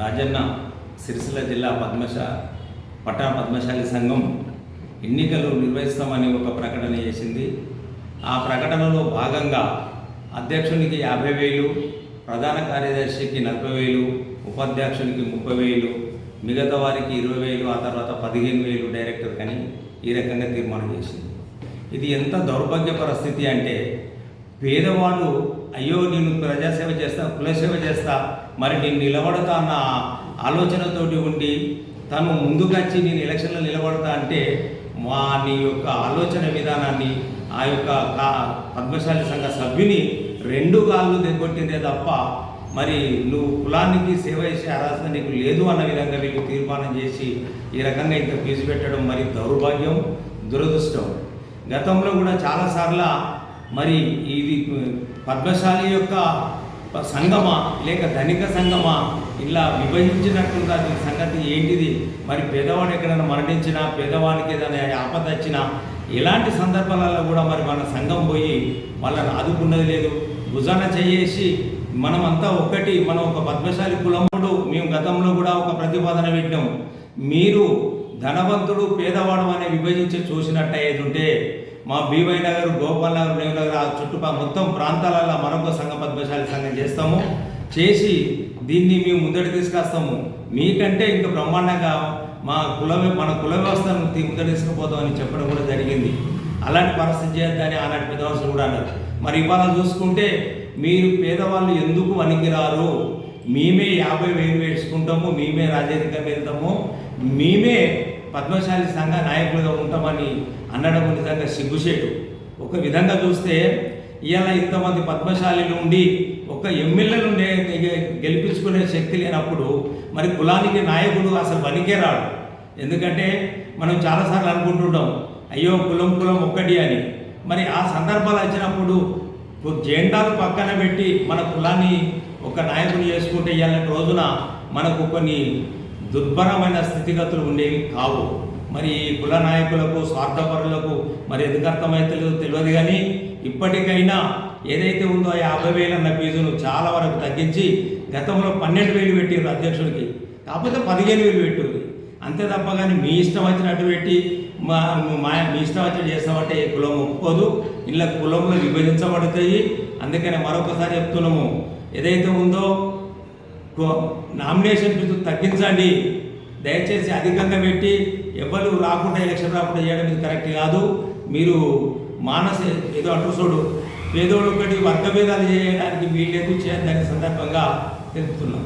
రాజన్న సిరిసిల్ల జిల్లా పద్మశ పట్టణ పద్మశాలి సంఘం ఎన్నికలు నిర్వహిస్తామని ఒక ప్రకటన చేసింది. ఆ ప్రకటనలో భాగంగా అధ్యక్షునికి యాభై వేలు ప్రధాన కార్యదర్శికి నలభై వేలు ఉపాధ్యక్షునికి ముప్పై వేలు మిగతా వారికి ఇరవై వేలు ఆ తర్వాత పదిహేను వేలు డైరెక్టర్ కానీ ఈ రకంగా తీర్మానం చేసింది. ఇది ఎంత దౌర్భాగ్య పరిస్థితి అంటే పేదవాడు అయ్యో నేను ప్రజాసేవ చేస్తా కులసేవ చేస్తా మరి నేను నిలబడతా అన్న ఆలోచనతోటి ఉండి తను ముందుకొచ్చి నేను ఎలక్షన్లో నిలబడతా అంటే మా నీ యొక్క ఆలోచన విధానాన్ని ఆ యొక్క పద్మశాలి సంఘ సభ్యుని రెండు కాళ్ళు దెగ్గొట్టిందే తప్ప మరి నువ్వు కులానికి సేవ చేసే అర్హత నీకు లేదు అన్న విధంగా వీళ్ళు తీర్మానం చేసి ఈ రకంగా ఇంత ఫీజు పెట్టడం మరి దౌర్భాగ్యం దురదృష్టం. గతంలో కూడా చాలాసార్లు మరి ఇది పద్మశాలి యొక్క సంగమా లేక ధనిక సంగమా ఇలా విభజించినట్టుగా సంగతి ఏంటిది? మరి పేదవాడు ఎక్కడైనా మరణించినా పేదవానికి ఏదైనా ఆపద వచ్చినా ఎలాంటి సందర్భాలలో కూడా మరి మన సంఘం పోయి వాళ్ళని ఆదుకున్నది లేదు. భుజాన చేసి మనమంతా ఒకటి మనం ఒక పద్మశాలి కులముడు మేము గతంలో కూడా ఒక ప్రతిపాదన పెట్టాం మీరు ధనవంతుడు పేదవాడు అనే విభజించి చూసినట్టు అయ్యేది ఉంటే మా బీవై నగర్ గోపాల్ నగర్ రేవు నగర్ ఆ చుట్టుపక్కల మొత్తం ప్రాంతాలలో మరొక సంఘ పద్మశాలి సంఘం చేస్తాము. చేసి దీన్ని మేము ముందడి తీసుకొస్తాము. మీకంటే ఇంకా బ్రహ్మాండంగా మా కుల మన కుల వ్యవస్థను తీ- ముందడి తీసుకుపోతామని చెప్పడం కూడా జరిగింది. అలాంటి పరిస్థితి చేయొద్దని ఆనాటి పెద్దవాసులు కూడా అన్నారు. మరి ఇవాళ చూసుకుంటే మీరు పేదవాళ్ళు ఎందుకు వణికిరారు? మేమే యాభై వేలు వేసుకుంటాము మేమే రాజకీయం వెళ్తాము మేమే పద్మశాలి సంఘ నాయకులుగా ఉంటామని అనడం నిజంగా సిగ్గుచేటు. ఒక విధంగా చూస్తే ఇవాళ ఇంతమంది పద్మశాలిలు ఉండి ఒక ఎమ్మెల్యేలు గెలిపించుకునే శక్తి లేనప్పుడు మరి కులానికి నాయకుడు అసలు పనికే రాడు. ఎందుకంటే మనం చాలాసార్లు అనుకుంటుంటాం అయ్యో కులం కులం ఒక్కటి అని. మరి ఆ సందర్భాలు వచ్చినప్పుడు జెండాలు పక్కన పెట్టి మన కులాన్ని ఒక నాయకుని చేసుకుంటే ఇవాళ రోజున మనకు కొన్ని దుర్భరమైన స్థితిగతులు ఉండేవి కావు. మరి ఈ కుల నాయకులకు స్వార్థపరులకు మరి ఎందుకు అర్థమైతలేదో తెలియదు కానీ ఇప్పటికైనా ఏదైతే ఉందో ఆ యాభై వేలు అన్న ఫీజును చాలా వరకు తగ్గించి గతంలో పన్నెండు వేలు పెట్టారు అధ్యక్షుడికి. కాకపోతే పదిహేను వేలు పెట్టారు అంతే తప్ప కానీ మీ ఇష్టం వచ్చినట్టు పెట్టి మా మా మీ ఇష్టం వచ్చినట్టు చేస్తామంటే ఈ కులం ఒప్పుకోదు. ఇలా కులంలో విభజించబడతాయి. అందుకనే మరొకసారి చెప్తున్నాము. ఏదైతే ఉందో నామినేషన్ ఫీజు తగ్గించండి. దయచేసి అధికంగా పెట్టి ఎవరు రాకుండా ఎలక్షన్ రాకుండా చేయడం ఇది కరెక్ట్ కాదు. మీరు మానస ఏదో అంటూ చూడు పేదోడు ఒకటి వర్గభేదాలు చేయడానికి వీళ్ళేందుకు చేయడానికి సందర్భంగా తెలుపుతున్నాం.